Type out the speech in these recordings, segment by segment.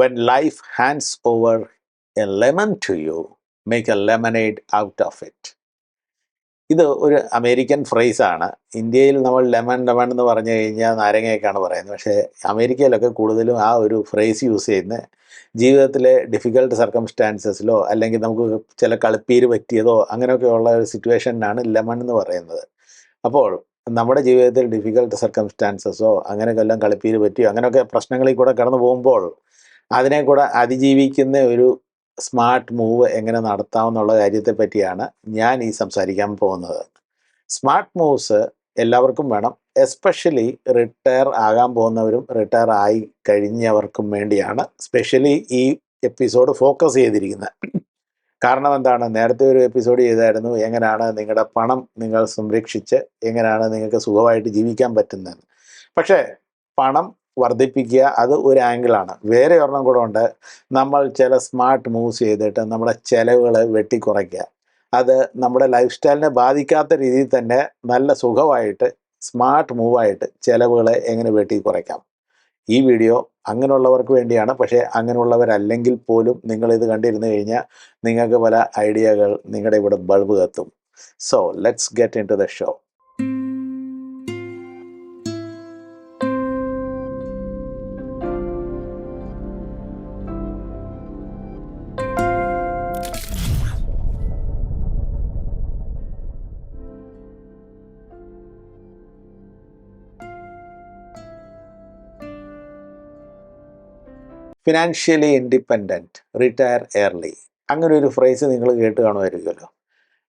When life hands over a lemon to you, make a lemonade out of it. ഇത് ഒരു American ഫ്രേസാണ് ഇന്ത്യയിൽ നമ്മൾ lemon lemon എന്ന് പറഞ്ഞു കഴിഞ്ഞാൽ നാരങ്ങയൊക്കെയാണ് പറയുന്നത്. പക്ഷേ അമേരിക്കയിലൊക്കെ കൂടുതലും ആ ഒരു ഫ്രേസ് യൂസ് ചെയ്യുന്നത് ജീവിതത്തിലെ ഡിഫിക്കൽട്ട് സർക്കംസ്റ്റാൻസസിലോ അല്ലെങ്കിൽ നമുക്ക് ചില കളിപ്പീര് പറ്റിയതോ അങ്ങനെയൊക്കെയുള്ള ഒരു സിറ്റുവേഷനാണ് ലെമൺ എന്ന് പറയുന്നത്. അപ്പോൾ നമ്മുടെ ജീവിതത്തിൽ ഡിഫിക്കൽട്ട് സർക്കംസ്റ്റാൻസസോ അങ്ങനെയൊക്കെ എല്ലാം കളിപ്പീര് പറ്റിയോ അങ്ങനെയൊക്കെ പ്രശ്നങ്ങളിൽ കൂടെ കടന്നു പോകുമ്പോൾ അതിനെ കൂടെ അതിജീവിക്കുന്ന ഒരു സ്മാർട്ട് മൂവ് എങ്ങനെ നടത്താമെന്നുള്ള കാര്യത്തെ പറ്റിയാണ് ഞാൻ ഈ സംസാരിക്കാൻ പോകുന്നത്. സ്മാർട്ട് മൂവ്സ് എല്ലാവർക്കും വേണം. എസ്പെഷ്യലി റിട്ടയർ ആകാൻ പോകുന്നവരും റിട്ടയർ ആയി കഴിഞ്ഞവർക്കും വേണ്ടിയാണ് സ്പെഷ്യലി ഈ എപ്പിസോഡ് ഫോക്കസ് ചെയ്തിരിക്കുന്നത്. കാരണം എന്താണ്? നേരത്തെ ഒരു എപ്പിസോഡ് ചെയ്തായിരുന്നു. എങ്ങനെയാണ് നിങ്ങളുടെ പണം നിങ്ങൾ സംരക്ഷിച്ച് എങ്ങനെയാണ് നിങ്ങൾക്ക് സുഖമായിട്ട് ജീവിക്കാൻ പറ്റുന്നത്? പക്ഷേ പണം വർദ്ധിപ്പിക്കുക. അത് ഒരു ആംഗിളാണ് വേറെ ഒരെണ്ണം കൂടെ ഉണ്ട്. നമ്മൾ ചില സ്മാർട്ട് മൂവ്സ് ചെയ്തിട്ട് നമ്മുടെ ചിലവുകൾ വെട്ടിക്കുറയ്ക്കുക. അത് നമ്മുടെ ലൈഫ് സ്റ്റൈലിനെ ബാധിക്കാത്ത രീതിയിൽ തന്നെ നല്ല സുഖമായിട്ട് സ്മാർട്ട് മൂവായിട്ട് ചിലവുകളെ എങ്ങനെ വെട്ടി കുറയ്ക്കാം ഈ വീഡിയോ അങ്ങനെയുള്ളവർക്ക് വേണ്ടിയാണ്. പക്ഷേ അങ്ങനെയുള്ളവരല്ലെങ്കിൽ പോലും നിങ്ങളിത് കണ്ടിരുന്നു കഴിഞ്ഞാൽ നിങ്ങൾക്ക് പല ഐഡിയകൾ നിങ്ങളുടെ ഇവിടെ ബൾബ് കത്തും. So let's get into the show financially independent retire early അങ്ങനെ ഒരു ഫ്രേസ് നിങ്ങൾ കേട്ട് കാണുമായിരിക്കുമല്ലോ.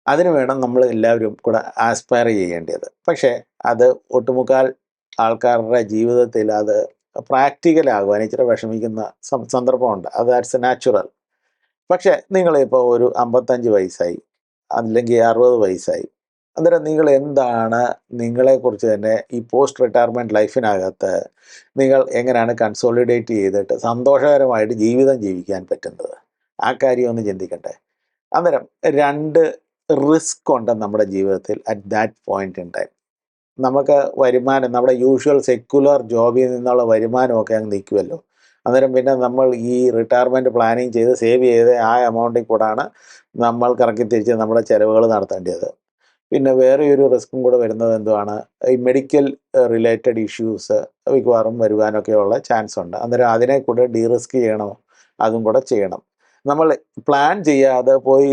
അതിന് വേണം നമ്മൾ എല്ലാവരും കൂടെ ആസ്പയർ ചെയ്യേണ്ടത്. പക്ഷേ അത് ഒട്ടുമുക്കാൽ ആൾക്കാരുടെ ജീവിതത്തിൽ അത് പ്രാക്ടിക്കലാകുവാൻ ഇച്ചിരി വിഷമിക്കുന്ന സന്ദർഭമുണ്ട്. അത് ദാറ്റ്സ് നാച്ചുറൽ പക്ഷേ നിങ്ങളിപ്പോൾ ഒരു അമ്പത്തഞ്ച് വയസ്സായി അല്ലെങ്കിൽ അറുപത് വയസ്സായി അന്നേരം നിങ്ങൾ എന്താണ് നിങ്ങളെക്കുറിച്ച് തന്നെ ഈ പോസ്റ്റ് റിട്ടയർമെന്റ് ലൈഫിനകത്ത് നിങ്ങൾ എങ്ങനെയാണ് കൺസോളിഡേറ്റ് ചെയ്തിട്ട് സന്തോഷകരമായിട്ട് ജീവിതം ജീവിക്കാൻ പറ്റുന്നത്? ആ കാര്യം ഒന്ന് ചിന്തിക്കട്ടെ. അന്നേരം രണ്ട് റിസ്ക് ഉണ്ട് നമ്മുടെ ജീവിതത്തിൽ at that point in time നമുക്ക് വരുമാനം നമ്മുടെ യൂഷ്വൽ സെക്യുലർ ജോബിൽ നിന്നുള്ള വരുമാനമൊക്കെ അങ്ങ് നിൽക്കുമല്ലോ അന്നേരം പിന്നെ നമ്മൾ ഈ റിട്ടയർമെന്റ് പ്ലാനിങ് ചെയ്ത് സേവ് ചെയ്ത് ആ എമൗണ്ടിൽ കൂടാണ് നമ്മൾ കറക്കി തിരിച്ച് നമ്മുടെ ചിലവുകൾ നടത്തേണ്ടത്. പിന്നെ വേറെ ഒരു റിസ്ക്കും കൂടെ വരുന്നത് എന്തുവാണ്? ഈ മെഡിക്കൽ റിലേറ്റഡ് ഇഷ്യൂസ് മിക്കവാറും വരുവാനൊക്കെയുള്ള ചാൻസ് ഉണ്ട്. അന്നേരം അതിനെ കൂടെ ഡീ റിസ്ക് ചെയ്യണോ? അതും കൂടെ ചെയ്യണം. നമ്മൾ പ്ലാൻ ചെയ്യാതെ പോയി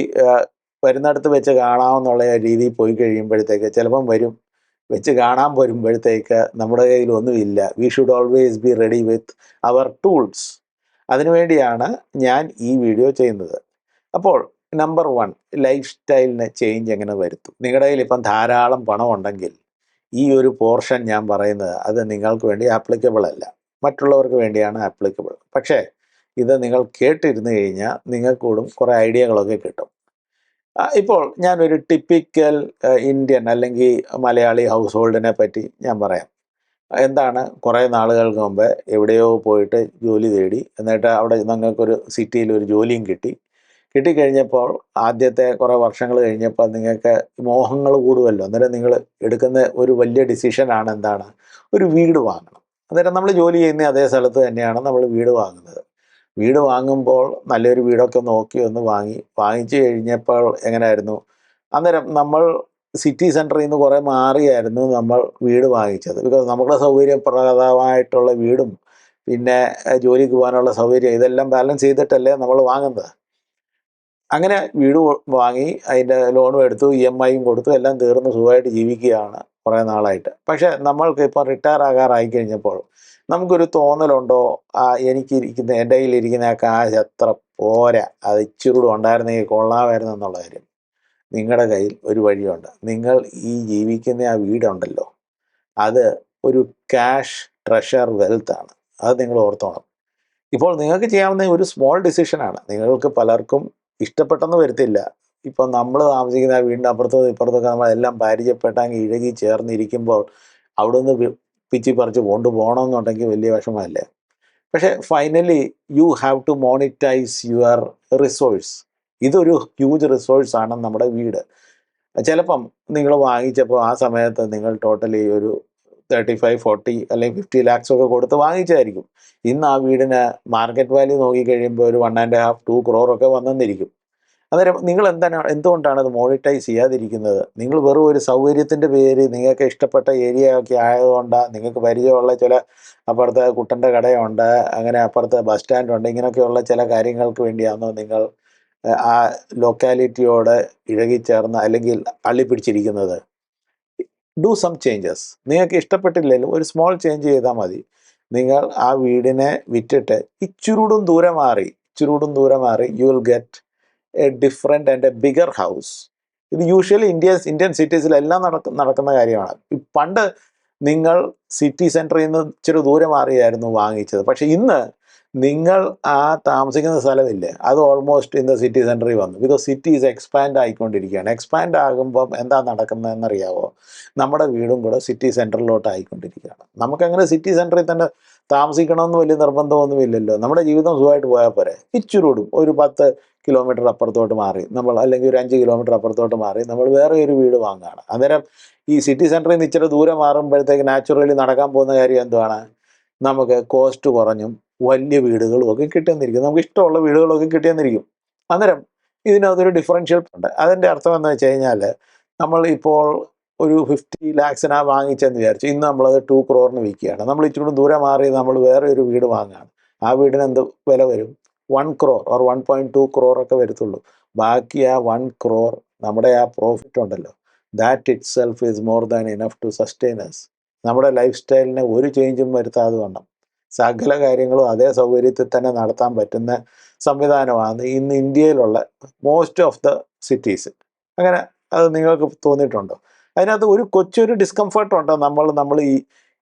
വരുന്നിടത്ത് വെച്ച് കാണാമെന്നുള്ള രീതിയിൽ പോയി കഴിയുമ്പോഴത്തേക്ക് ചിലപ്പം വരും. വെച്ച് കാണാൻ വരുമ്പോഴത്തേക്ക് നമ്മുടെ കയ്യിൽ ഒന്നുമില്ല we should always be ready with our tools അതിനുവേണ്ടിയാണ് ഞാൻ ഈ വീഡിയോ ചെയ്യുന്നത്. അപ്പോൾ നമ്പർ വൺ ലൈഫ് സ്റ്റൈലിന് ചേഞ്ച് എങ്ങനെ വരുത്തും? നിങ്ങളുടെ കയ്യിൽ ഇപ്പം ധാരാളം പണം ഉണ്ടെങ്കിൽ ഈ ഒരു പോർഷൻ ഞാൻ പറയുന്നത് അത് നിങ്ങൾക്ക് വേണ്ടി ആപ്ലിക്കബിൾ അല്ല. മറ്റുള്ളവർക്ക് വേണ്ടിയാണ് ആപ്ലിക്കബിൾ പക്ഷേ ഇത് നിങ്ങൾ കേട്ടിരുന്നു കഴിഞ്ഞാൽ നിങ്ങൾക്കൂടും കുറേ ഐഡിയകളൊക്കെ കിട്ടും. ഇപ്പോൾ ഞാനൊരു ടിപ്പിക്കൽ ഇന്ത്യൻ അല്ലെങ്കിൽ മലയാളി ഹൗസ് ഹോൾഡിനെ പറ്റി ഞാൻ പറയാം. എന്താണ്? കുറേ നാളുകൾക്ക് മുമ്പ് എവിടെയോ പോയിട്ട് ജോലി തേടി എന്നിട്ട് അവിടെ നിങ്ങൾക്കൊരു സിറ്റിയിൽ ഒരു ജോലിയും കിട്ടി. കിട്ടിക്കഴിഞ്ഞപ്പോൾ ആദ്യത്തെ കുറേ വർഷങ്ങൾ കഴിഞ്ഞപ്പോൾ നിങ്ങൾക്ക് മോഹങ്ങൾ കൂടുമല്ലോ. അന്നേരം നിങ്ങൾ എടുക്കുന്ന ഒരു വലിയ ഡിസിഷനാണ് എന്താണ്? ഒരു വീട് വാങ്ങണം. അന്നേരം നമ്മൾ ജോലി ചെയ്യുന്ന അതേ സ്ഥലത്ത് തന്നെയാണ് നമ്മൾ വീട് വാങ്ങുന്നത്. വീട് വാങ്ങുമ്പോൾ നല്ലൊരു വീടൊക്കെ നോക്കി ഒന്ന് വാങ്ങി വാങ്ങിച്ചു കഴിഞ്ഞപ്പോൾ എങ്ങനെയായിരുന്നു? അന്നേരം നമ്മൾ സിറ്റി സെന്ററിൽ നിന്ന് കുറേ മാറിയായിരുന്നു നമ്മൾ വീട് വാങ്ങിച്ചത്. ബിക്കോസ് നമ്മുടെ സൗകര്യപ്രദമായിട്ടുള്ള വീടും പിന്നെ ജോലിക്ക് പോകാനുള്ള സൗകര്യം ഇതെല്ലാം ബാലൻസ് ചെയ്തിട്ടല്ലേ നമ്മൾ വാങ്ങുന്നത്. അങ്ങനെ വീട് വാങ്ങി അതിന്റെ ലോണും എടുത്തു ഇ എം ഐയും കൊടുത്തു എല്ലാം തീർന്ന് സുഖമായിട്ട് ജീവിക്കുകയാണ് കുറേ നാളായിട്ട്. പക്ഷേ നമ്മൾക്ക് ഇപ്പോൾ റിട്ടയർ ആകാറായി കഴിഞ്ഞപ്പോൾ നമുക്കൊരു തോന്നലുണ്ടോ? ആ എനിക്കിരിക്കുന്ന എന്റെ കയ്യിലിരിക്കുന്ന ആ കാശ് എത്ര പോരാ. അത് ഇച്ചിരി കൂടെ ഉണ്ടായിരുന്നെങ്കിൽ കൊള്ളാമായിരുന്നു എന്നുള്ള കാര്യം. നിങ്ങളുടെ കയ്യിൽ ഒരു വഴിയുണ്ട്. നിങ്ങൾ ഈ ജീവിക്കുന്ന ആ വീടുണ്ടല്ലോ. അത് ഒരു ക്യാഷ് ട്രഷർ വെൽത്ത് ആണ്. അത് നിങ്ങൾ ഓർത്തോണം. ഇപ്പോൾ നിങ്ങൾക്ക് ചെയ്യാവുന്ന ഒരു സ്മോൾ ഡിസിഷനാണ് നിങ്ങൾക്ക് പലർക്കും ഇഷ്ടപ്പെട്ടെന്ന് വരത്തില്ല. ഇപ്പം നമ്മൾ താമസിക്കുന്ന വീടിന്റെ അപ്പുറത്തും ഇപ്പുറത്തൊക്കെ നമ്മളെല്ലാം പരിചയപ്പെട്ടെങ്കിൽ ഇഴകി ചേർന്നിരിക്കുമ്പോൾ അവിടെ നിന്ന് പിച്ചി പറിച്ച് കൊണ്ടുപോകണമെന്നുണ്ടെങ്കിൽ വലിയ വിഷമമല്ലേ. പക്ഷേ finally you have to monetize your resource ഇതൊരു ഹ്യൂജ് റിസോഴ്സ് ആണ് നമ്മുടെ വീട്. ചിലപ്പം നിങ്ങൾ വാങ്ങിച്ചപ്പോൾ ആ സമയത്ത് നിങ്ങൾ ടോട്ടലി ഒരു തേർട്ടി ഫൈവ് ഫോർട്ടി അല്ലെങ്കിൽ ഫിഫ്റ്റി ലാക്സ് ഒക്കെ കൊടുത്ത് വാങ്ങിച്ചായിരിക്കും. ഇന്ന് ആ വീടിന് മാർക്കറ്റ് വാല്യൂ നോക്കിക്കഴിയുമ്പോൾ ഒരു വൺ ആൻഡ് ഹാഫ് ടു ക്രോറൊക്കെ വന്നെന്നിരിക്കും. അന്നേരം നിങ്ങൾ എന്താണ് എന്തുകൊണ്ടാണ് അത് മോണിറ്റൈസ് ചെയ്യാതിരിക്കുന്നത്? നിങ്ങൾ വെറും ഒരു സൗകര്യത്തിന്റെ പേര് നിങ്ങൾക്ക് ഇഷ്ടപ്പെട്ട ഏരിയ ഒക്കെ ആയതുകൊണ്ടാണ് നിങ്ങൾക്ക് പരിചയമുള്ള ചില അപ്പുറത്തെ കുട്ടന്റെ കടയുണ്ട് അങ്ങനെ അപ്പുറത്തെ ബസ് സ്റ്റാൻഡ് ഉണ്ട് ഇങ്ങനെയൊക്കെയുള്ള ചില കാര്യങ്ങൾക്ക് വേണ്ടിയാണോ നിങ്ങൾ ആ ലൊക്കാലിറ്റിയോട് ഇഴകിച്ചേർന്ന് അല്ലെങ്കിൽ അള്ളിപ്പിടിച്ചിരിക്കുന്നത്? ഡു സം ചേഞ്ചസ് നിങ്ങൾക്ക് ഇഷ്ടപ്പെട്ടില്ലെങ്കിലും ഒരു സ്മോൾ ചേഞ്ച് ചെയ്താൽ മതി. നിങ്ങൾ ആ വീടിനെ വിറ്റിട്ട് ഇച്ചിരൂടും ദൂരെ മാറി ഇച്ചിരൂടും ദൂരെ മാറി you will get a different and a bigger house ഇത് യൂഷ്വലി ഇന്ത്യ ഇന്ത്യൻ സിറ്റീസിലെല്ലാം നടക്ക നടക്കുന്ന കാര്യമാണ്. പണ്ട് നിങ്ങൾ സിറ്റി സെന്ററിൽ നിന്ന് ഇച്ചിരി ദൂരെ മാറിയായിരുന്നു വാങ്ങിച്ചത്. പക്ഷെ ഇന്ന് നിങ്ങൾ ആ താമസിക്കുന്ന സ്ഥലമില്ലേ അത് ഓൾമോസ്റ്റ് ഇന്ന് സിറ്റി സെന്ററിൽ വന്നു. ബിക്കോസ് സിറ്റി ഈസ് എക്സ്പാൻഡ് ആയിക്കൊണ്ടിരിക്കുകയാണ്. എക്സ്പാൻഡ് ആകുമ്പം എന്താ നടക്കുന്നതെന്നറിയാവോ? നമ്മുടെ വീടും കൂടെ സിറ്റി സെന്ററിലോട്ട് ആയിക്കൊണ്ടിരിക്കുകയാണ്. നമുക്കങ്ങനെ സിറ്റി സെന്ററിൽ തന്നെ താമസിക്കണമെന്ന് വലിയ നിർബന്ധമൊന്നുമില്ലല്ലോ. നമ്മുടെ ജീവിതം സുഖമായിട്ട് പോയാൽ പോരെ. ഇച്ചിരൂടും. ഒരു പത്ത് കിലോമീറ്റർ അപ്പുറത്തോട്ട് മാറി നമ്മൾ അല്ലെങ്കിൽ ഒരു അഞ്ച് കിലോമീറ്റർ അപ്പുറത്തോട്ട് മാറി നമ്മൾ വേറെ ഒരു വീട് വാങ്ങുകയാണ്. അന്നേരം ഈ സിറ്റി സെന്ററിൽ നിന്ന് ഇച്ചിരി ദൂരെ മാറുമ്പോഴത്തേക്ക് നാച്ചുറലി നടക്കാൻ പോകുന്ന കാര്യം എന്തുവാണ്? നമുക്ക് കോസ്റ്റ് കുറഞ്ഞും വലിയ വീടുകളും ഒക്കെ കിട്ടിയെന്നിരിക്കും. നമുക്ക് ഇഷ്ടമുള്ള വീടുകളൊക്കെ കിട്ടിയെന്നിരിക്കും. അന്നേരം ഇതിനകത്തൊരു ഡിഫറൻഷ്യൽ ഉണ്ട് അതിന്റെ അർത്ഥം എന്ന് വെച്ച് കഴിഞ്ഞാൽ നമ്മൾ ഇപ്പോൾ ഒരു ഫിഫ്റ്റി ലാക്സിനാ വാങ്ങിച്ചെന്ന് വിചാരിച്ചു. ഇന്ന് നമ്മളത് ടു ക്രോറിന് വിൽക്കുകയാണ്. നമ്മൾ ഇച്ചിരി ദൂരെ മാറി നമ്മൾ വേറെ ഒരു വീട് വാങ്ങുകയാണ്. ആ വീടിന് എന്ത് വില വരും? One crore or one point two crore ഒക്കെ വരത്തുള്ളൂ. ബാക്കി ആ വൺ ക്രോർ നമ്മുടെ ആ പ്രോഫിറ്റ് ഉണ്ടല്ലോ. That itself is more than enough to sustainers നമ്മുടെ ലൈഫ് സ്റ്റൈലിനെ ഒരു ചേഞ്ചും വരുത്താതെ വണ്ണം. സകല കാര്യങ്ങളും അതേ സൗകര്യത്തിൽ തന്നെ നടത്താൻ പറ്റുന്ന സംവിധാനമാണ് ഇന്ന് ഇന്ത്യയിലുള്ള മോസ്റ്റ് ഓഫ് ദ സിറ്റീസ് അങ്ങനെ അത് നിങ്ങൾക്ക് തോന്നിയിട്ടുണ്ടോ? അതിനകത്ത് ഒരു കൊച്ചൊരു ഡിസ്കംഫർട്ട് ഉണ്ട് നമ്മൾ നമ്മൾ ഈ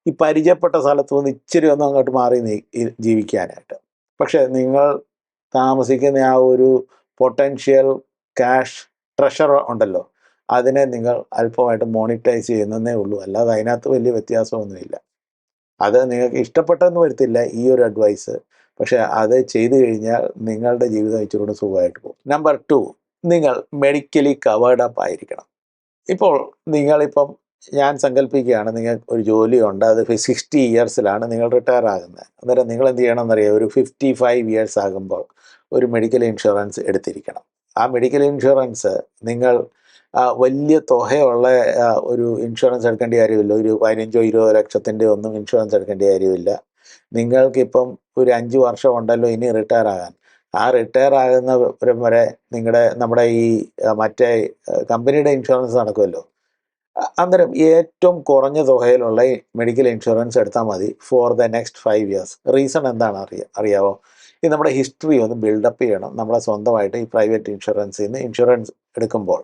ഈ പരിചയപ്പെട്ട സ്ഥലത്ത് നിന്ന് ഇച്ചിരി ഒന്നും അങ്ങോട്ട് മാറി ജീവിക്കാനായിട്ട്. പക്ഷേ നിങ്ങൾ താമസിക്കുന്ന ആ ഒരു പൊട്ടൻഷ്യൽ ക്യാഷ് ട്രഷർ ഉണ്ടല്ലോ അതിനെ നിങ്ങൾ അല്പമായിട്ട് മോണിറ്റൈസ് ചെയ്യുന്നതേ ഉള്ളൂ. അല്ലാതെ അതിനകത്ത് വലിയ വ്യത്യാസമൊന്നുമില്ല. അത് നിങ്ങൾക്ക് ഇഷ്ടപ്പെട്ടെന്ന് വരത്തില്ല ഈ ഒരു അഡ്വൈസ് പക്ഷേ അത് ചെയ്തു കഴിഞ്ഞാൽ നിങ്ങളുടെ ജീവിതം ഇച്ചിരി കൂടെ സുഖമായിട്ട് പോകും. നമ്പർ ടു നിങ്ങൾ മെഡിക്കലി കവേർഡ് അപ്പ് ആയിരിക്കണം. ഇപ്പോൾ നിങ്ങളിപ്പം ഞാൻ സങ്കല്പിക്കുകയാണ് നിങ്ങൾക്ക് ഒരു ജോലിയുണ്ട് അത് സിക്സ്റ്റി ഇയേഴ്സിലാണ് നിങ്ങൾ റിട്ടയർ ആകുന്നത്. അന്നേരം നിങ്ങൾ എന്ത് ചെയ്യണം ചെയ്യണമെന്നറിയാം? ഒരു ഫിഫ്റ്റി ഫൈവ് ഇയേഴ്സ് ആകുമ്പോൾ ഒരു മെഡിക്കൽ ഇൻഷുറൻസ് എടുത്തിരിക്കണം. ആ മെഡിക്കൽ ഇൻഷുറൻസ് നിങ്ങൾ വലിയ തുകയുള്ള ഒരു ഇൻഷുറൻസ് എടുക്കേണ്ട കാര്യമില്ല. ഒരു പതിനഞ്ചോ ഇരുപതോ ലക്ഷത്തിന്റെ ഒന്നും ഇൻഷുറൻസ് എടുക്കേണ്ട കാര്യമില്ല. നിങ്ങൾക്കിപ്പം ഒരു അഞ്ച് വർഷം ഉണ്ടല്ലോ ഇനി റിട്ടയർ ആകാൻ. ആ റിട്ടയർ ആകുന്ന വരെ നിങ്ങളുടെ നമ്മുടെ ഈ മറ്റേ കമ്പനിയുടെ ഇൻഷുറൻസ് നടക്കുമല്ലോ. അന്നേരം ഏറ്റവും കുറഞ്ഞ തുകയിലുള്ള മെഡിക്കൽ ഇൻഷുറൻസ് എടുത്താൽ മതി for the next five years reason എന്താണ് അറിയ അറിയാവോ? ഇത് നമ്മുടെ ഹിസ്റ്ററി ഒന്ന് ബിൽഡപ്പ് ചെയ്യണം. നമ്മളെ സ്വന്തമായിട്ട് ഈ പ്രൈവറ്റ് ഇൻഷുറൻസിൽ നിന്ന് ഇൻഷുറൻസ് എടുക്കുമ്പോൾ.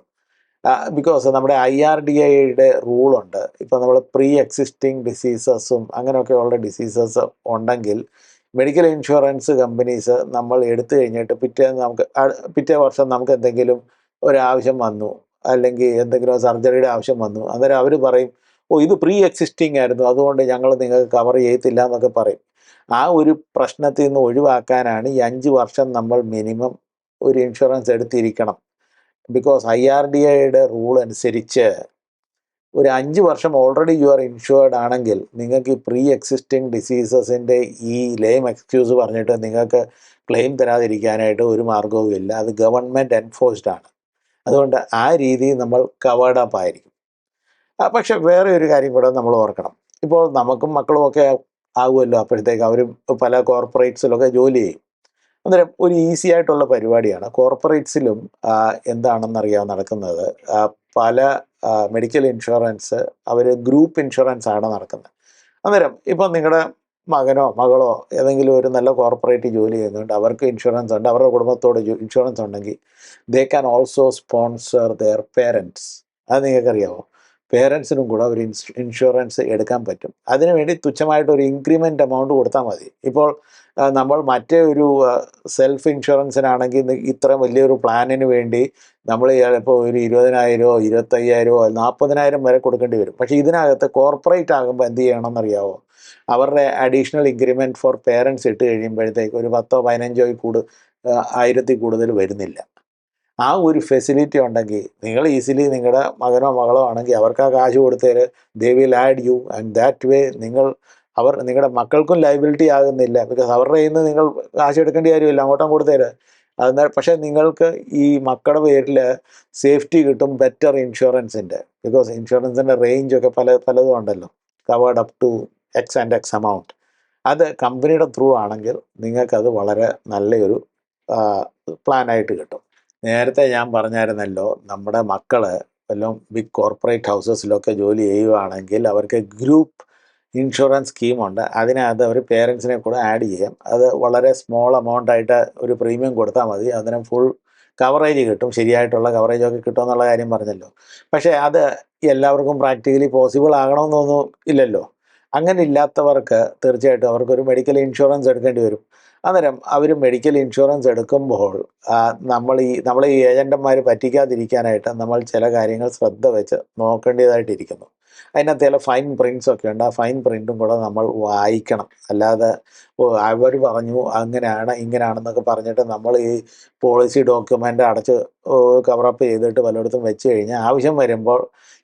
ബിക്കോസ് നമ്മുടെ ഐ ആർ ഡി ഐയുടെ റൂളുണ്ട് ഇപ്പോൾ നമ്മൾ പ്രീ എക്സിസ്റ്റിംഗ് ഡിസീസസും അങ്ങനെയൊക്കെയുള്ള ഡിസീസസ് ഉണ്ടെങ്കിൽ മെഡിക്കൽ ഇൻഷുറൻസ് കമ്പനീസ് നമ്മൾ എടുത്തു കഴിഞ്ഞിട്ട് പിറ്റേ നമുക്ക് പിറ്റേ വർഷം നമുക്ക് എന്തെങ്കിലും ഒരാവശ്യം വന്നു അല്ലെങ്കിൽ എന്തെങ്കിലും സർജറിയുടെ ആവശ്യം വന്നു അന്നേരം അവർ പറയും ഓ ഇത് പ്രീ എക്സിസ്റ്റിംഗ് ആയിരുന്നു അതുകൊണ്ട് ഞങ്ങൾ നിങ്ങൾക്ക് കവർ ചെയ്യത്തില്ല എന്നൊക്കെ പറയും. ആ ഒരു പ്രശ്നത്തിൽ നിന്ന് ഒഴിവാക്കാനാണ് ഈ അഞ്ച് വർഷം നമ്മൾ മിനിമം ഒരു ഇൻഷുറൻസ് എടുത്തിരിക്കണം. ബിക്കോസ് ഐ ആർ ഡി ഐയുടെ റൂൾ അനുസരിച്ച് ഒരു അഞ്ച് വർഷം ഓൾറെഡി യു ആർ ഇൻഷുവേർഡ് ആണെങ്കിൽ നിങ്ങൾക്ക് ഈ പ്രീ എക്സിസ്റ്റിംഗ് ഡിസീസസിന്റെ ഈ ലെയിം എക്സ്ക്യൂസ് പറഞ്ഞിട്ട് നിങ്ങൾക്ക് ക്ലെയിം തരാതിരിക്കാനായിട്ട് ഒരു മാർഗവും ഇല്ല. അത് ഗവൺമെന്റ് എൻഫോഴ്സ്ഡ് ആണ്. അതുകൊണ്ട് ആ രീതിയിൽ നമ്മൾ കവേർഡ് അപ്പ് ആയിരിക്കും. പക്ഷെ വേറെ ഒരു കാര്യം കൂടെ നമ്മൾ ഓർക്കണം. ഇപ്പോൾ നമുക്കും മക്കളും ഒക്കെ ആകുമല്ലോ അപ്പോഴത്തേക്ക് അവർ പല കോർപ്പറേറ്റ്സിലൊക്കെ ജോലി ചെയ്യും. അന്നേരം ഒരു ഈസി ആയിട്ടുള്ള പരിപാടിയാണ്. കോർപ്പറേറ്റ്സിലും എന്താണെന്നറിയാൻ നടക്കുന്നത്. പല മെഡിക്കൽ ഇൻഷുറൻസ് അവർ ഗ്രൂപ്പ് ഇൻഷുറൻസ് ആണ് നടക്കുന്നത്. അന്നേരം ഇപ്പം നിങ്ങളുടെ മകനോ മകളോ ഏതെങ്കിലും ഒരു നല്ല കോർപ്പറേറ്റ് ജോലി ചെയ്യുന്നുണ്ട് അവർക്ക് ഇൻഷുറൻസ് ഉണ്ട് അവരുടെ കുടുംബത്തോട് ഇൻഷുറൻസ് ഉണ്ടെങ്കിൽ they can also sponsor their parents അത് നിങ്ങൾക്കറിയാമോ പേരൻസിനും കൂടെ ഒരു ഇൻഷുറൻസ് എടുക്കാൻ പറ്റും. അതിനുവേണ്ടി തുച്ഛമായിട്ട് ഒരു ഇൻക്രിമെന്റ് എമൗണ്ട് കൊടുത്താൽ മതി. ഇപ്പോൾ നമ്മൾ മറ്റേ ഒരു സെൽഫ് ഇൻഷുറൻസിനാണെങ്കിൽ ഇത്ര വലിയൊരു പ്ലാനിന് വേണ്ടി നമ്മൾ ചിലപ്പോൾ ഒരു ഇരുപതിനായിരമോ ഇരുപത്തയ്യായിരമോ നാൽപ്പതിനായിരം വരെ കൊടുക്കേണ്ടി വരും. പക്ഷേ ഇതിനകത്ത് കോർപ്പറേറ്റ് ആകുമ്പോൾ എന്ത് ചെയ്യണമെന്നറിയാവോ? അവരുടെ അഡീഷണൽ ഇൻക്രിമെന്റ് ഫോർ പേരൻസ് ഇട്ട് കഴിയുമ്പോഴത്തേക്ക് ഒരു പത്തോ പതിനഞ്ചോ കൂടു ആയിരത്തിൽ കൂടുതൽ വരുന്നില്ല. ആ ഒരു ഫെസിലിറ്റി ഉണ്ടെങ്കിൽ നിങ്ങൾ ഈസിലി നിങ്ങളുടെ മകനോ മകളോ ആണെങ്കിൽ അവർക്ക് ആ കാശ് കൊടുത്തേര് they will add you and that way നിങ്ങൾ അവർ നിങ്ങളുടെ മക്കൾക്കും ലയബിലിറ്റി ആകുന്നില്ല. ബിക്കോസ് അവരുടെ കയ്യിൽ നിന്ന് നിങ്ങൾ കാശ് എടുക്കേണ്ട കാര്യമില്ല. അങ്ങോട്ടും കൊടുത്തേര് അത് പക്ഷേ നിങ്ങൾക്ക് ഈ മക്കളുടെ പേരിൽ സേഫ്റ്റി കിട്ടും ബെറ്റർ ഇൻഷുറൻസിന്റെ ബിക്കോസ് ഇൻഷുറൻസിന്റെ റേഞ്ചൊക്കെ പല പലതും ഉണ്ടല്ലോ. Covered up to X and X amount അത് കമ്പനിയുടെ ത്രൂ ആണെങ്കിൽ നിങ്ങൾക്കത് വളരെ നല്ലൊരു പ്ലാനായിട്ട് കിട്ടും. നേരത്തെ ഞാൻ പറഞ്ഞായിരുന്നല്ലോ നമ്മുടെ മക്കൾ വല്ലതും ബിഗ് കോർപ്പറേറ്റ് ഹൗസസിലൊക്കെ ജോലി ചെയ്യുകയാണെങ്കിൽ അവർക്ക് ഗ്രൂപ്പ് ഇൻഷുറൻസ് സ്കീമുണ്ട്. അതിനകത്ത് അവർ പേരൻസിനെ കൂടെ ആഡ് ചെയ്യാം. അത് വളരെ സ്മോൾ എമൗണ്ട് ആയിട്ട് ഒരു പ്രീമിയം കൊടുത്താൽ മതി. അതിന് ഫുൾ കവറേജ് കിട്ടും. ശരിയായിട്ടുള്ള കവറേജൊക്കെ കിട്ടുമെന്നുള്ള കാര്യം പറഞ്ഞല്ലോ. പക്ഷേ അത് എല്ലാവർക്കും പ്രാക്ടിക്കലി പോസിബിൾ ആകണമെന്നൊന്നും ഇല്ലല്ലോ. അങ്ങനെ ഇല്ലാത്തവർക്ക് തീർച്ചയായിട്ടും അവർക്കൊരു മെഡിക്കൽ ഇൻഷുറൻസ് എടുക്കേണ്ടി വരും. അന്നേരം അവർ മെഡിക്കൽ ഇൻഷുറൻസ് എടുക്കുമ്പോൾ നമ്മൾ ഈ നമ്മൾ ഈ ഏജന്റന്മാർ പറ്റിക്കാതിരിക്കാനായിട്ട് നമ്മൾ ചില കാര്യങ്ങൾ ശ്രദ്ധ വെച്ച് നോക്കേണ്ടതായിട്ടിരിക്കുന്നു. അതിനകത്ത് ചില ഫൈൻ പ്രിന്റ്സ് ഒക്കെ ഉണ്ട്. ആ ഫൈൻ പ്രിന്റും കൂടെ നമ്മൾ വായിക്കണം. അല്ലാതെ അവർ പറഞ്ഞു അങ്ങനെയാണ് ഇങ്ങനെയാണെന്നൊക്കെ പറഞ്ഞിട്ട് നമ്മൾ ഈ പോളിസി ഡോക്യുമെന്റ് അടച്ച് കവറപ്പ് ചെയ്തിട്ട് പലയിടത്തും വെച്ച് കഴിഞ്ഞാൽ ആവശ്യം വരുമ്പോൾ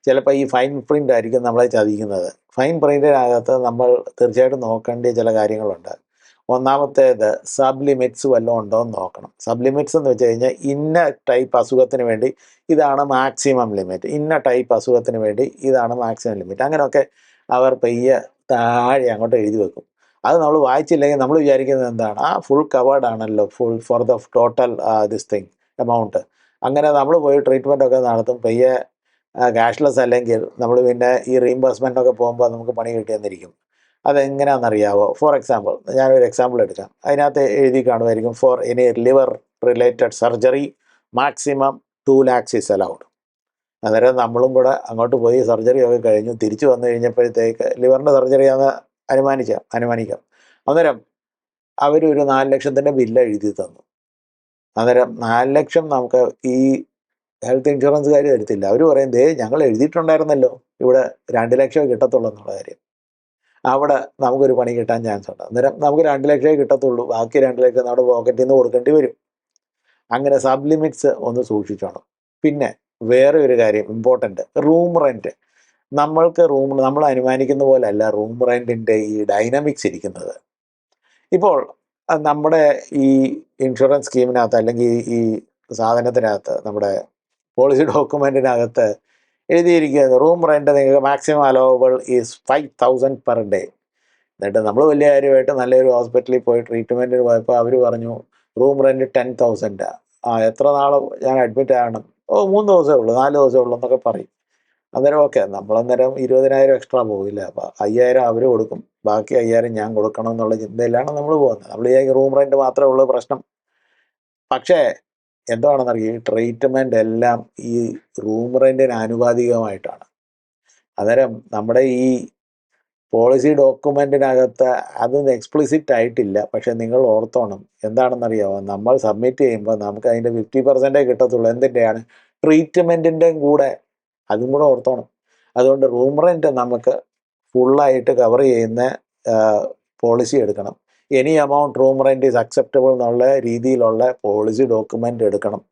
ചിലപ്പോൾ ഈ ഫൈൻ പ്രിന്റ് ആയിരിക്കും നമ്മളെ ചതിക്കുന്നത്. ഫൈൻ പ്രിന്റിനകത്ത് നമ്മൾ തീർച്ചയായിട്ടും നോക്കേണ്ട ചില കാര്യങ്ങളുണ്ട്. ഒന്നാമത്തേത് സബ് ലിമിറ്റ്സ് വല്ലതും ഉണ്ടോ എന്ന് നോക്കണം. സബ് ലിമിറ്റ്സ് എന്ന് വെച്ച് കഴിഞ്ഞാൽ ഇന്ന ടൈപ്പ് അസുഖത്തിന് വേണ്ടി ഇതാണ് മാക്സിമം ലിമിറ്റ് ഇന്ന ടൈപ്പ് അസുഖത്തിന് വേണ്ടി ഇതാണ് മാക്സിമം ലിമിറ്റ് അങ്ങനെയൊക്കെ അവർ പയ്യെ താഴെ അങ്ങോട്ട് എഴുതി വെക്കും. അത് നമ്മൾ വായിച്ചില്ലെങ്കിൽ നമ്മൾ വിചാരിക്കുന്നത് എന്താണ്? ആ ഫുൾ കവേർഡ് ആണല്ലോ full for the total this thing amount അങ്ങനെ നമ്മൾ പോയി ട്രീറ്റ്മെന്റ് ഒക്കെ നടത്തും. പയ്യെ ക്യാഷ്ലെസ് അല്ലെങ്കിൽ നമ്മൾ പിന്നെ ഈ റീഇംബേഴ്സ്മെന്റ് ഒക്കെ പോകുമ്പോൾ നമുക്ക് പണി കിട്ടിയെന്നിരിക്കും. അതെങ്ങനെയാണെന്നറിയാവോ ഫോർ എക്സാമ്പിൾ ഞാനൊരു എക്സാമ്പിൾ എടുക്കാം. അതിനകത്ത് എഴുതി കാണുമായിരിക്കും for any liver related surgery maximum two lakhs is allowed അന്നേരം നമ്മളും കൂടെ അങ്ങോട്ട് പോയി സർജറി ഒക്കെ കഴിഞ്ഞു. തിരിച്ചു വന്നു കഴിഞ്ഞപ്പോഴത്തേക്ക് ലിവറിന്റെ സർജറി ആണെന്ന് അനുമാനിക്കാം അനുമാനിക്കാം. അന്നേരം അവരൊരു നാല് ലക്ഷത്തിന്റെ ബില്ല് എഴുതി തന്നു. അന്നേരം നാല് ലക്ഷം നമുക്ക് ഈ ഹെൽത്ത് ഇൻഷുറൻസുകാർ തരത്തില്ല. അവർ പറയും ദേ ഞങ്ങൾ എഴുതിയിട്ടുണ്ടായിരുന്നല്ലോ. ഇവിടെ രണ്ട് ലക്ഷം കിട്ടത്തുള്ളൂ എന്നുള്ള കാര്യം. അവിടെ നമുക്കൊരു പണി കിട്ടാൻ ചാൻസ് ഉണ്ട്. അന്നേരം നമുക്ക് രണ്ട് ലക്ഷമേ കിട്ടത്തുള്ളൂ. ബാക്കി രണ്ട് ലക്ഷം നമ്മുടെ പോക്കറ്റിൽ നിന്ന് കൊടുക്കേണ്ടി വരും. അങ്ങനെ സബ് ലിമിറ്റ്സ് ഒന്ന് സൂക്ഷിച്ചോണം. പിന്നെ വേറെ ഒരു കാര്യം ഇമ്പോർട്ടന്റ് റൂം റെന്റ് നമ്മൾക്ക് റൂം നമ്മൾ അനുമാനിക്കുന്ന പോലെ അല്ല റൂം റെന്റിന്റെ ഈ ഡൈനാമിക്സ് ഇരിക്കുന്നത്. ഇപ്പോൾ നമ്മുടെ ഈ ഇൻഷുറൻസ് സ്കീമിനകത്ത് അല്ലെങ്കിൽ ഈ സാധനത്തിനകത്ത് നമ്മുടെ പോളിസി ഡോക്യുമെന്റിനകത്ത് എഴുതിയിരിക്കുന്നത്. റൂം റെന്റ് നിങ്ങൾക്ക് maximum allowable is five thousand per day എന്നിട്ട് നമ്മൾ വലിയ കാര്യമായിട്ട് നല്ലൊരു ഹോസ്പിറ്റലിൽ പോയി ട്രീറ്റ്മെന്റിന് പോയപ്പോൾ അവർ പറഞ്ഞു റൂം റെന്റ് ടെൻ തൗസൻഡ് ആ എത്ര നാൾ ഞാൻ അഡ്മിറ്റ് ആകണം? ഓ മൂന്ന് ദിവസമേ ഉള്ളൂ നാല് ദിവസമേ ഉള്ളൂ എന്നൊക്കെ പറയും. അന്നേരം ഓക്കെ നമ്മളന്നേരം ഇരുപതിനായിരം എക്സ്ട്രാ പോകില്ല അപ്പോൾ അയ്യായിരം അവർ കൊടുക്കും. ബാക്കി അയ്യായിരം ഞാൻ കൊടുക്കണം എന്നുള്ള ചിന്തയിലാണ് നമ്മൾ പോകുന്നത്. നമ്മൾ ഈ റൂം റെന്റ് മാത്രമേ ഉള്ളൂ പ്രശ്നം. പക്ഷേ എന്താണെന്നറിയാം? ഈ ട്രീറ്റ്മെന്റ് എല്ലാം ഈ റൂം റെന്റിന് ആനുപാതികമായിട്ടാണ്. അന്നേരം നമ്മുടെ ഈ പോളിസി ഡോക്യുമെന്റിനകത്ത് അതൊന്നും എക്സ്പ്ലിസിറ്റ് ആയിട്ടില്ല. പക്ഷേ നിങ്ങൾ ഓർത്തോണം. എന്താണെന്നറിയാമോ നമ്മൾ സബ്മിറ്റ് ചെയ്യുമ്പോൾ നമുക്ക് അതിന്റെ ഫിഫ്റ്റി പെർസെന്റേ കിട്ടത്തുള്ളൂ. എന്തിന്റെയാണ്? ട്രീറ്റ്മെന്റിന്റെയും കൂടെ. അതും കൂടെ ഓർത്തോണം. അതുകൊണ്ട് റൂം റെന്റ് നമുക്ക് ഫുള്ളായിട്ട് കവർ ചെയ്യുന്ന പോളിസി എടുക്കണം. Any amount room rent is acceptable എന്നുള്ള രീതിയിലുള്ള പോളിസി ഡോക്യുമെന്റ് എടുക്കണം.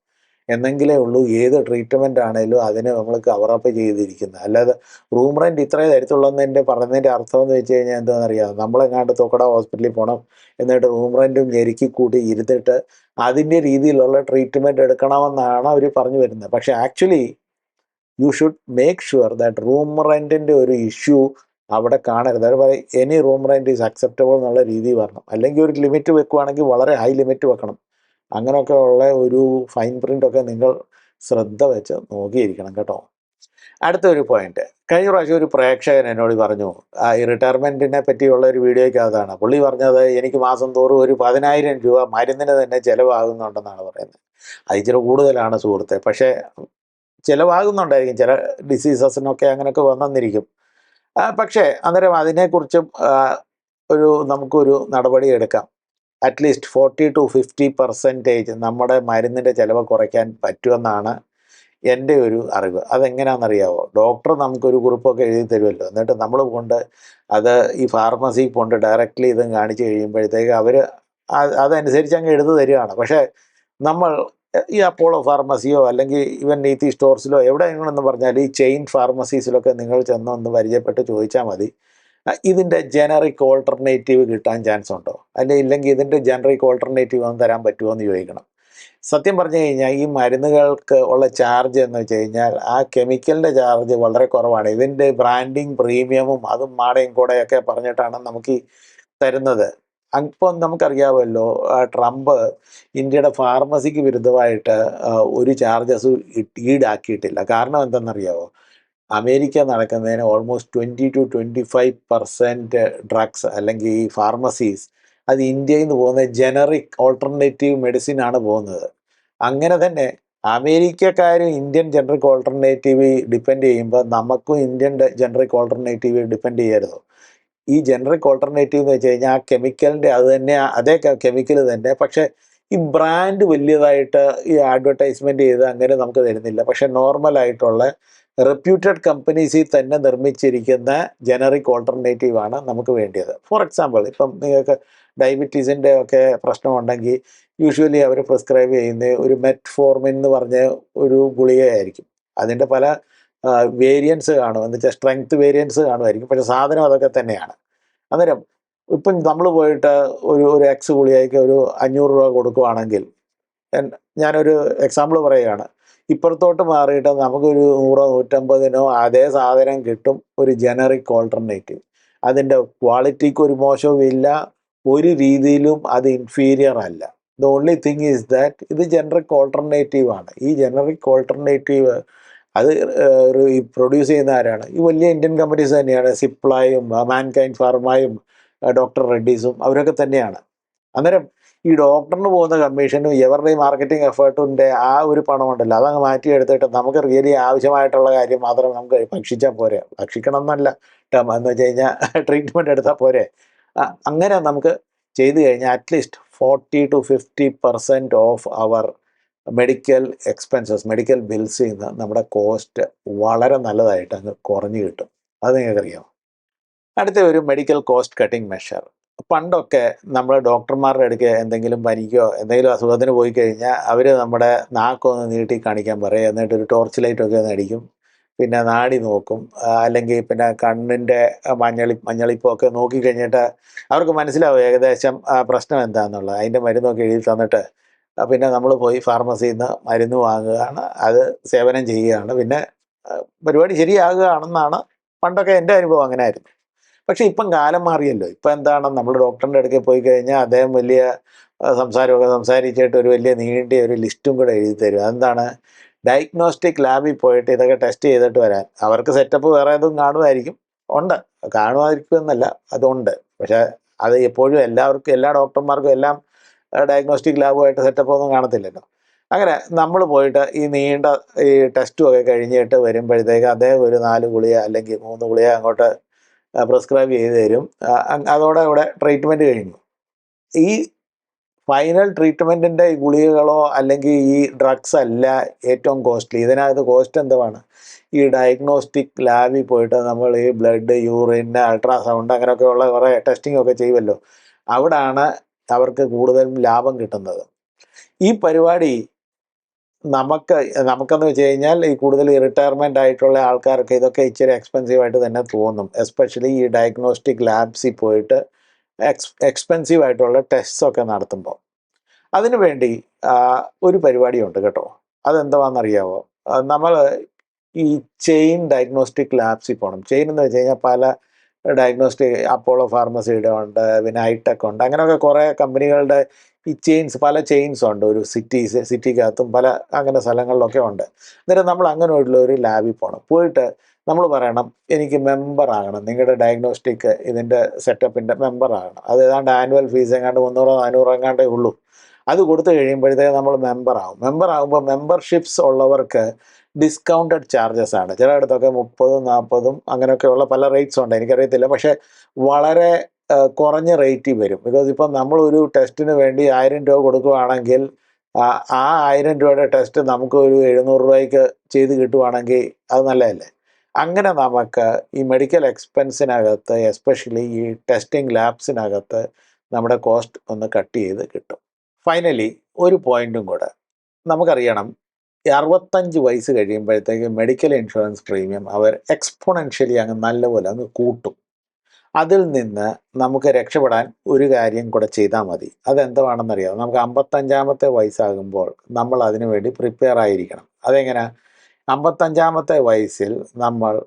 എന്നെങ്കിലേ ഉള്ളൂ ഏത് ട്രീറ്റ്മെന്റ് ആണേലും അതിനെ നമ്മൾ കവറപ്പ് ചെയ്തിരിക്കുന്നത്. അല്ലാതെ റൂം റെന്റ് ഇത്രയേ തരത്തുള്ളതിന്റെ പറഞ്ഞതിന്റെ അർത്ഥം എന്ന് വെച്ച് കഴിഞ്ഞാൽ എന്താണെന്നറിയാം? നമ്മളെങ്ങാണ്ട് തൊക്കട ഹോസ്പിറ്റലിൽ പോകണം എന്നിട്ട് റൂം റെന്റും ഞെരുക്കി കൂട്ടി ഇരുന്നിട്ട് അതിന്റെ രീതിയിലുള്ള ട്രീറ്റ്മെന്റ് എടുക്കണമെന്നാണ് അവർ പറഞ്ഞു വരുന്നത്. പക്ഷേ actually you should make sure that room റെന്റിന്റെ ഒരു ഇഷ്യൂ അവിടെ കാണരുത്. അവർ പറയും any room rent is acceptable എന്നുള്ള രീതി വരണം അല്ലെങ്കിൽ ഒരു ലിമിറ്റ് വെക്കുവാണെങ്കിൽ വളരെ ഹൈ ലിമിറ്റ് വെക്കണം. അങ്ങനെയൊക്കെ ഉള്ള ഒരു ഫൈൻ പ്രിന്റൊക്കെ നിങ്ങൾ ശ്രദ്ധ വെച്ച് നോക്കിയിരിക്കണം കേട്ടോ. അടുത്ത ഒരു പോയിന്റ് കഴിഞ്ഞ പ്രാവശ്യം ഒരു പ്രേക്ഷകൻ എന്നോട് പറഞ്ഞു ഈ റിട്ടയർമെന്റിനെ പറ്റിയുള്ള ഒരു വീഡിയോയ്ക്കകത്താണ്. പുള്ളി പറഞ്ഞത് എനിക്ക് മാസം തോറും ഒരു പതിനായിരം രൂപ മരുന്നിന് തന്നെ ചിലവാകുന്നുണ്ടെന്നാണ് പറയുന്നത്. അത് ഇച്ചിരി കൂടുതലാണ് സുഹൃത്തെ. പക്ഷേ ചിലവാകുന്നുണ്ടായിരിക്കും. ചില ഡിസീസസിനൊക്കെ അങ്ങനെയൊക്കെ വന്നെന്നിരിക്കും ആ, പക്ഷേ അന്നേരം അതിനെക്കുറിച്ചും ഒരു നമുക്കൊരു നടപടി എടുക്കാം at least forty to fifty percentage നമ്മുടെ മരുന്നിന്റെ ചിലവ് കുറയ്ക്കാൻ പറ്റുമെന്നാണ് എന്റെ ഒരു അറിവ്. അതെങ്ങനെയാണെന്നറിയാവോ? ഡോക്ടർ നമുക്കൊരു കുറിപ്പൊക്കെ എഴുതി തരുമല്ലോ. എന്നിട്ട് നമ്മൾ കൊണ്ട് അത് ഈ ഫാർമസി കൊണ്ട് ഡയറക്റ്റ്ലി ഇതും കാണിച്ചു കഴിയുമ്പോഴത്തേക്ക് അവർ അതനുസരിച്ച് അങ്ങ് എഴുതി തരികയാണ് പക്ഷേ നമ്മൾ ഈ അപ്പോളോ ഫാർമസിയോ അല്ലെങ്കിൽ ഇവൻ നീതി സ്റ്റോർസിലോ എവിടെയാണെന്ന് പറഞ്ഞാൽ ഈ ചെയിൻ ഫാർമസീസിലൊക്കെ നിങ്ങൾ ചെന്ന് ഒന്ന് പരിചയപ്പെട്ട് ചോദിച്ചാൽ മതി. ഇതിന്റെ ജനറിക് ഓൾട്ടർനേറ്റീവ് കിട്ടാൻ ചാൻസ് ഉണ്ടോ? അല്ലെ ഇല്ലെങ്കിൽ ഇതിന്റെ ജനറിക് ഓൾട്ടർനേറ്റീവ് ഒന്ന് തരാൻ പറ്റുമോ എന്ന് ചോദിക്കണം. സത്യം പറഞ്ഞു കഴിഞ്ഞാൽ ഈ മരുന്നുകൾക്ക് ഉള്ള ചാർജ് എന്ന് വെച്ച് കഴിഞ്ഞാൽ ആ കെമിക്കലിന്റെ ചാർജ് വളരെ കുറവാണ്. ഇതിന്റെ ബ്രാൻഡിങ് പ്രീമിയമും അതും മാടയും കൂടെയൊക്കെ പറഞ്ഞിട്ടാണ് നമുക്ക് തരുന്നത്. അപ്പം നമുക്കറിയാമല്ലോ ട്രംപ് ഇന്ത്യയുടെ ഫാർമസിക്ക് വിരുദ്ധമായിട്ട് ഒരു ചാർജസ് ഈടാക്കിയിട്ടില്ല. കാരണം എന്തെന്നറിയാവോ? അമേരിക്ക നടക്കുന്നതിന് almost twenty to twenty five percent drugs അല്ലെങ്കിൽ ഈ ഫാർമസീസ് അത് ഇന്ത്യയിൽ നിന്ന് പോകുന്ന ജനറിക് ഓൾട്ടർനേറ്റീവ് മെഡിസിൻ ആണ് പോകുന്നത്. അങ്ങനെ തന്നെ അമേരിക്കക്കാരും ഇന്ത്യൻ ജനറിക് ഓൾട്ടർനേറ്റീവ് ഡിപ്പെൻഡ് ചെയ്യുമ്പോൾ നമുക്കും ഇന്ത്യൻ ജനറിക് ഓൾട്ടർനേറ്റീവ് ഡിപ്പെൻഡ് ചെയ്യരുത്? ഈ ജനറിക് ഓൾട്ടർനേറ്റീവ് എന്ന് വെച്ച് കഴിഞ്ഞാൽ ആ കെമിക്കലിന്റെ അത് തന്നെ അതേ കെമിക്കൽ തന്നെ. പക്ഷേ ഈ ബ്രാൻഡ് വലിയതായിട്ട് ഈ അഡ്വർടൈസ്മെന്റ് ചെയ്ത് അങ്ങനെ നമുക്ക് തരുന്നില്ല. പക്ഷേ നോർമലായിട്ടുള്ള റെപ്യൂട്ടഡ് കമ്പനീസിൽ തന്നെ നിർമ്മിച്ചിരിക്കുന്ന ജനറിക് ഓൾട്ടർനേറ്റീവ് ആണ് നമുക്ക് വേണ്ടിയത്. ഫോർ എക്സാമ്പിൾ ഇപ്പം നിങ്ങൾക്ക് ഡയബറ്റീസിന്റെ ഒക്കെ പ്രശ്നമുണ്ടെങ്കിൽ യൂഷ്വലി അവർ പ്രിസ്ക്രൈബ് ചെയ്യുന്ന ഒരു മെറ്റ്ഫോർമിൻ എന്ന് പറഞ്ഞ ഒരു ഗുളികയായിരിക്കും. അതിന്റെ പല വേരിയൻസ് കാണും. എന്ന് വെച്ചാൽ സ്ട്രെങ്ത് വേരിയൻസ് കാണുമായിരിക്കും. പക്ഷെ സാധനം അതൊക്കെ തന്നെയാണ്. അന്നേരം ഇപ്പം നമ്മൾ പോയിട്ട് ഒരു ഒരു എക്സ് ഗുളികയ്ക്ക് ഒരു അഞ്ഞൂറ് രൂപ കൊടുക്കുവാണെങ്കിൽ ഞാനൊരു എക്സാമ്പിൾ പറയുകയാണ്. ഇപ്പുറത്തോട്ട് മാറിയിട്ട് നമുക്കൊരു നൂറോ നൂറ്റമ്പതിനോ അതേ സാധനം കിട്ടും ഒരു ജനറിക് ഓൾട്ടർനേറ്റീവ് അതിന്റെ ക്വാളിറ്റിക്ക് ഒരു മോശവും ഇല്ല. ഒരു രീതിയിലും അത് ഇൻഫീരിയർ അല്ല. The only thing is that ഇത് ജനറിക് ഓൾട്ടർനേറ്റീവ് ആണ്. ഈ ജനറിക് ഓൾട്ടർനേറ്റീവ് അത് പ്രൊഡ്യൂസ് ചെയ്യുന്ന ആരാണ്? ഈ വലിയ ഇന്ത്യൻ കമ്പനീസ് തന്നെയാണ്. സിപ്ലായും മാൻകൈൻ ഫാർമയും ഡോക്ടർ റെഡ്ഡീസും അവരൊക്കെ തന്നെയാണ്. അന്നേരം ഈ ഡോക്ടറിന് പോകുന്ന കമ്മീഷനും ഇവരുടെ മാർക്കറ്റിംഗ് എഫേർട്ടിന്റെ ആ ഒരു പണമുണ്ടല്ലോ അതങ്ങ് മാറ്റിയെടുത്തിട്ട് നമുക്ക് റിയലി ആവശ്യമായിട്ടുള്ള കാര്യം മാത്രം നമുക്ക് ഭക്ഷിച്ചാൽ പോരെ. ഭക്ഷിക്കണം എന്നല്ല. ടേം എന്ന് വെച്ച് കഴിഞ്ഞാൽ ട്രീറ്റ്മെന്റ് എടുത്താൽ പോരെ. അങ്ങനെ നമുക്ക് ചെയ്തു കഴിഞ്ഞാൽ at least forty to fifty percent of our medical expenses medical ബിൽസിൽ നിന്ന് നമ്മുടെ കോസ്റ്റ് വളരെ നല്ലതായിട്ട് അങ്ങ് കുറഞ്ഞു കിട്ടും. അത് നിങ്ങൾക്കറിയാം അടുത്ത ഒരു മെഡിക്കൽ കോസ്റ്റ് കട്ടിംഗ് മെഷർ പണ്ടൊക്കെ നമ്മൾ ഡോക്ടർമാരുടെ അടുക്ക് എന്തെങ്കിലും പനിക്കോ എന്തെങ്കിലും അസുഖത്തിന് പോയി കഴിഞ്ഞാൽ അവർ നമ്മുടെ നാക്കൊന്ന് നീട്ടി കാണിക്കാൻ പറയും. എന്നിട്ട് ഒരു ടോർച്ച് ലൈറ്റൊക്കെ ഒന്ന് അടിക്കും. പിന്നെ നാടി നോക്കും. അല്ലെങ്കിൽ പിന്നെ കണ്ണിന്റെ മഞ്ഞളി മഞ്ഞളിപ്പൊക്കെ നോക്കി കഴിഞ്ഞിട്ട് അവർക്ക് മനസ്സിലാവും ഏകദേശം പ്രശ്നം എന്താണെന്നുള്ളത് അതിന്റെ മരുന്നൊക്കെ എഴുതി തന്നിട്ട് പിന്നെ നമ്മൾ പോയി ഫാർമസിയിൽ നിന്ന് മരുന്ന് വാങ്ങുകയാണ്. അത് സേവനം ചെയ്യുകയാണ്. പിന്നെ പരിപാടി ശരിയാകുകയാണെന്നാണ് പണ്ടൊക്കെ എന്റെ അനുഭവം അങ്ങനെ ആയിരുന്നു പക്ഷെ ഇപ്പം കാലം മാറിയല്ലോ. ഇപ്പം എന്താണ്? നമ്മൾ ഡോക്ടറിന്റെ അടുക്കൽ പോയി കഴിഞ്ഞാൽ അദ്ദേഹം വലിയ സംസാരമൊക്കെ സംസാരിച്ചിട്ട് ഒരു വലിയ നീണ്ടിയ ഒരു ലിസ്റ്റും കൂടെ എഴുതി തരും. അതെന്താണ്? ഡയഗ്നോസ്റ്റിക് ലാബിൽ പോയിട്ട് ഇതൊക്കെ ടെസ്റ്റ് ചെയ്തിട്ട് വരാൻ. അവർക്ക് സെറ്റപ്പ് വേറെ ഏതും കാണുമായിരിക്കും. ഉണ്ട്. കാണുമായിരിക്കും എന്നല്ല അതുണ്ട്. പക്ഷേ അത് എപ്പോഴും എല്ലാവർക്കും എല്ലാ ഡോക്ടർമാർക്കും എല്ലാം ഡയഗ്നോസ്റ്റിക് ലാബുമായിട്ട് സെറ്റപ്പ് ഒന്നും കാണത്തില്ലല്ലോ. അങ്ങനെ നമ്മൾ പോയിട്ട് ഈ നീണ്ട ഈ ടെസ്റ്റും ഒക്കെ കഴിഞ്ഞിട്ട് വരുമ്പോഴത്തേക്ക് അദ്ദേഹം ഒരു നാല് ഗുളിക അല്ലെങ്കിൽ മൂന്ന് ഗുളിക അങ്ങോട്ട് പ്രിസ്ക്രൈബ് ചെയ്ത് തരും. അതോടെ ഇവിടെ ട്രീറ്റ്മെന്റ് കഴിഞ്ഞു. ഈ ഫൈനൽ ട്രീറ്റ്മെന്റിന്റെ ഗുളികകളോ അല്ലെങ്കിൽ ഈ ഡ്രഗ്സ് അല്ല ഏറ്റവും കോസ്റ്റ്ലി ഇതിനകത്ത് കോസ്റ്റ് എന്തുവാണ്? ഈ ഡയഗ്നോസ്റ്റിക് ലാബിൽ പോയിട്ട് നമ്മൾ ഈ ബ്ലഡ് യൂറിൻ അൾട്രാസൗണ്ട് അങ്ങനെയൊക്കെയുള്ള കുറേ ടെസ്റ്റിംഗ് ഒക്കെ ചെയ്യുമല്ലോ. അവിടാണ് അവർക്ക് കൂടുതലും ലാഭം കിട്ടുന്നത്. ഈ പരിപാടി നമുക്ക് നമുക്കെന്ന് വെച്ച് കഴിഞ്ഞാൽ ഈ കൂടുതൽ റിട്ടയർമെന്റ് ആയിട്ടുള്ള ആൾക്കാർക്ക് ഇതൊക്കെ ഇച്ചിരി എക്സ്പെൻസീവ് ആയിട്ട് തന്നെ തോന്നും. എസ്പെഷ്യലി ഈ ഡയഗ്നോസ്റ്റിക് ലാബ്സിൽ പോയിട്ട് എക്സ് എക്സ്പെൻസീവ് ആയിട്ടുള്ള ടെസ്റ്റ്സ് ഒക്കെ നടത്തുമ്പോൾ അതിനു വേണ്ടി ഒരു പരിപാടിയുണ്ട് കേട്ടോ. അതെന്താണെന്നറിയാവോ നമ്മൾ ഈ ചെയിൻ ഡയഗ്നോസ്റ്റിക് ലാബ്സിൽ പോകണം ചെയിൻ എന്ന് വെച്ച് കഴിഞ്ഞാൽ പല ഡയഗ്നോസ്റ്റിക് അപ്പോളോ ഫാർമസിയുടെ ഉണ്ട് പിന്നെ ഹൈടെക് ഉണ്ട് അങ്ങനെയൊക്കെ കുറേ കമ്പനികളുടെ ഈ ചെയിൻസ് പല ചെയിൻസ് ഉണ്ട് ഒരു സിറ്റീസ് സിറ്റിക്കകത്തും പല അങ്ങനെ സ്ഥലങ്ങളിലൊക്കെ ഉണ്ട്. എന്നിട്ട് നമ്മൾ അങ്ങനെയുള്ള ഒരു ലാബിൽ പോകണം. പോയിട്ട് നമ്മൾ പറയണം എനിക്ക് മെമ്പർ ആകണം നിങ്ങളുടെ ഡയഗ്നോസ്റ്റിക് ഇതിന്റെ സെറ്റപ്പിന്റെ മെമ്പർ ആകണം. അത് ഏതാണ്ട് ആനുവൽ ഫീസ് എങ്ങാണ്ട് മുന്നൂറോ നാനൂറോ എങ്ങാണ്ടേ ഉള്ളൂ. അത് കൊടുത്തു കഴിയുമ്പോഴത്തേക്ക് നമ്മൾ മെമ്പർ ആകുമ്പോൾ മെമ്പർഷിപ്സ് ഉള്ളവർക്ക് ഡിസ്കൗണ്ടഡ് ചാർജസ് ആണ്. ചിലയിടത്തൊക്കെ മുപ്പതും നാൽപ്പതും അങ്ങനെയൊക്കെയുള്ള പല റേറ്റ്സ് ഉണ്ട്. എനിക്കറിയത്തില്ല. പക്ഷേ വളരെ കുറഞ്ഞ റേറ്റിൽ വരും. ബിക്കോസ് ഇപ്പം നമ്മളൊരു ടെസ്റ്റിന് വേണ്ടി ആയിരം രൂപ കൊടുക്കുകയാണെങ്കിൽ ആ ആയിരം രൂപയുടെ ടെസ്റ്റ് നമുക്ക് ഒരു എഴുന്നൂറ് രൂപയ്ക്ക് ചെയ്ത് കിട്ടുവാണെങ്കിൽ അത് നല്ലതല്ലേ? അങ്ങനെ നമുക്ക് ഈ മെഡിക്കൽ എക്സ്പെൻസിനകത്ത് എസ്പെഷ്യലി ഈ ടെസ്റ്റിംഗ് ലാബ്സിനകത്ത് നമ്മുടെ കോസ്റ്റ് ഒന്ന് കട്ട് ചെയ്ത് കിട്ടും. ഫൈനലി ഒരു പോയിന്റും കൂടെ നമുക്കറിയണം. അറുപത്തഞ്ച് വയസ്സ് കഴിയുമ്പോഴത്തേക്ക് മെഡിക്കൽ ഇൻഷുറൻസ് പ്രീമിയം അവർ എക്സ്പോണൻഷ്യലി അങ്ങ് നല്ലപോലെ അങ്ങ് കൂട്ടും. അതിൽ നിന്ന് നമുക്ക് രക്ഷപ്പെടാൻ ഒരു കാര്യം കൂടെ ചെയ്താൽ മതി. അതെന്താണെന്നറിയാം നമുക്ക് അമ്പത്തഞ്ചാമത്തെ വയസ്സാകുമ്പോൾ നമ്മൾ അതിനു വേണ്ടി പ്രിപ്പയർ ആയിരിക്കണം. അതെങ്ങനെ? അമ്പത്തഞ്ചാമത്തെ വയസ്സിൽ നമ്മൾ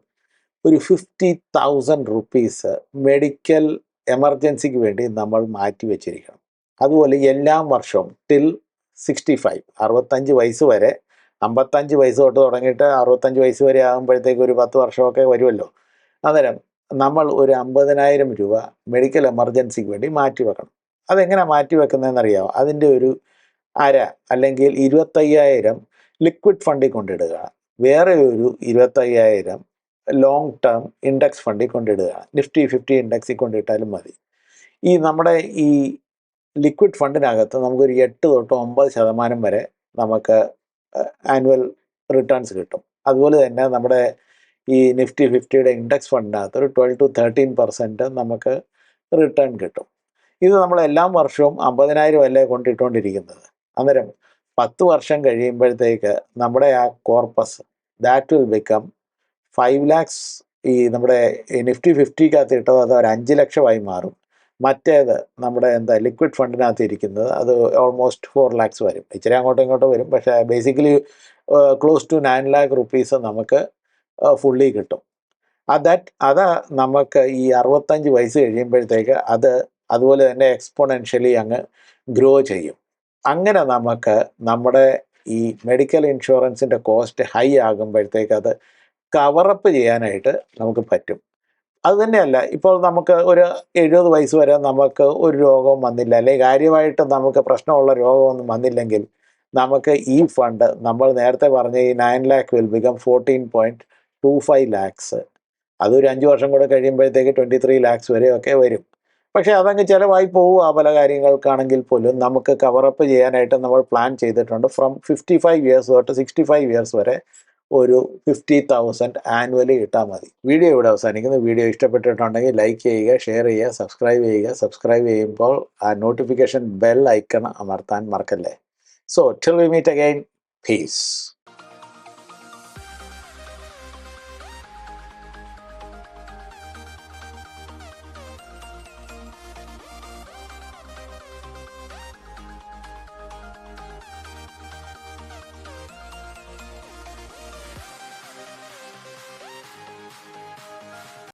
ഒരു ഫിഫ്റ്റി തൗസൻഡ് റുപ്പീസ് മെഡിക്കൽ എമർജൻസിക്ക് വേണ്ടി നമ്മൾ മാറ്റി വെച്ചിരിക്കണം. അതുപോലെ എല്ലാ വർഷവും ടിൽ സിക്സ്റ്റി ഫൈവ് അറുപത്തഞ്ച് വയസ്സ് വരെ അമ്പത്തഞ്ച് വയസ്സ് തൊട്ട് തുടങ്ങിയിട്ട് അറുപത്തഞ്ച് വയസ്സ് വരെ ആകുമ്പോഴത്തേക്ക് ഒരു പത്ത് വർഷമൊക്കെ വരുമല്ലോ. അന്നേരം നമ്മൾ ഒരു അമ്പതിനായിരം രൂപ മെഡിക്കൽ എമർജൻസിക്ക് വേണ്ടി മാറ്റി വെക്കണം. അതെങ്ങനെ മാറ്റി വെക്കുന്നതെന്ന് അറിയാമോ അതിന്റെ ഒരു അര അല്ലെങ്കിൽ ഇരുപത്തയ്യായിരം ലിക്വിഡ് ഫണ്ടിൽ കൊണ്ടിടുക. വേറെ ഒരു ഇരുപത്തയ്യായിരം ലോങ് ടേം ഇൻഡെക്സ് ഫണ്ടിൽ കൊണ്ടിടുക. നിഫ്റ്റി ഫിഫ്റ്റി ഇൻഡെക്സിൽ കൊണ്ടിട്ടാലും മതി. ഈ നമ്മുടെ ഈ ലിക്വിഡ് ഫണ്ടിനകത്ത് നമുക്കൊരു എട്ട് തൊട്ട് ഒമ്പത് ശതമാനം വരെ നമുക്ക് ആനുവൽ റിട്ടേൺസ് കിട്ടും. അതുപോലെ തന്നെ നമ്മുടെ ഈ നിഫ്റ്റി ഫിഫ്റ്റിയുടെ ഇൻഡെക്സ് ഫണ്ടിനകത്ത് ഒരു ട്വൽവ് ടു തേർട്ടീൻ പെർസെന്റ് നമുക്ക് റിട്ടേൺ കിട്ടും. ഇത് നമ്മൾ എല്ലാ വർഷവും അമ്പതിനായിരം അല്ലേ കൊണ്ടിട്ടുകൊണ്ടിരിക്കുന്നത് അന്നേരം പത്ത് വർഷം കഴിയുമ്പോഴത്തേക്ക് നമ്മുടെ ആ corpus that will become five lakhs ഈ നമ്മുടെ നിഫ്റ്റി ഫിഫ്റ്റിക്കകത്ത് ഇട്ടത് അത് ഒരു അഞ്ച് ലക്ഷമായി മാറും. മറ്റേത് നമ്മുടെ എന്താ ലിക്വിഡ് ഫണ്ടിനകത്ത് ഇരിക്കുന്നത് അത് ഓൾമോസ്റ്റ് ഫോർ ലാക്സ് വരും. ഇച്ചിരി അങ്ങോട്ടും ഇങ്ങോട്ടും വരും. പക്ഷേ basically close to nine lakh rupees നമുക്ക് ഫുള്ളി കിട്ടും. ദാറ്റ് അത് നമുക്ക് ഈ അറുപത്തഞ്ച് വയസ്സ് കഴിയുമ്പോഴത്തേക്ക് അത് അതുപോലെ തന്നെ എക്സ്പോണൻഷ്യലി അങ്ങ് ഗ്രോ ചെയ്യും. അങ്ങനെ നമുക്ക് നമ്മുടെ ഈ മെഡിക്കൽ ഇൻഷുറൻസിന്റെ കോസ്റ്റ് ഹൈ ആകുമ്പോഴത്തേക്ക് അത് കവറപ്പ് ചെയ്യാനായിട്ട് നമുക്ക് പറ്റും. അത് തന്നെയല്ല. ഇപ്പോൾ നമുക്ക് ഒരു എഴുപത് വയസ്സ് വരെ നമുക്ക് ഒരു രോഗവും വന്നില്ല. അല്ലെങ്കിൽ കാര്യമായിട്ട് നമുക്ക് പ്രശ്നമുള്ള രോഗമൊന്നും വന്നില്ലെങ്കിൽ നമുക്ക് ഈ ഫണ്ട് നമ്മൾ നേരത്തെ പറഞ്ഞ ഈ nine lakh will become fourteen point two five lakhs അതൊരു അഞ്ച് വർഷം കൂടെ കഴിയുമ്പോഴത്തേക്ക് ട്വന്റി ത്രീ ലാക്സ് വരെയൊക്കെ വരും. പക്ഷേ അതങ്ങ് ചിലവായി പോവുക പല കാര്യങ്ങൾക്കാണെങ്കിൽ പോലും നമുക്ക് കവറപ്പ് ചെയ്യാനായിട്ട് നമ്മൾ പ്ലാൻ ചെയ്തിട്ടുണ്ട്. ഫ്രം ഫിഫ്റ്റി ഫൈവ് ഇയേഴ്സ് തൊട്ട് സിക്സ്റ്റി ഫൈവ് ഇയേഴ്സ് വരെ ഒരു ഫിഫ്റ്റി തൗസൻഡ് ആനുവലി കിട്ടാൽ മതി. വീഡിയോ ഇവിടെ അവസാനിക്കുന്നു. വീഡിയോ ഇഷ്ടപ്പെട്ടിട്ടുണ്ടെങ്കിൽ ലൈക്ക് ചെയ്യുക ഷെയർ ചെയ്യുക സബ്സ്ക്രൈബ് ചെയ്യുക. സബ്സ്ക്രൈബ് ചെയ്യുമ്പോൾ ആ നോട്ടിഫിക്കേഷൻ ബെൽ ഐക്കൺ അമർത്താൻ മറക്കല്ലേ. So till we meet again peace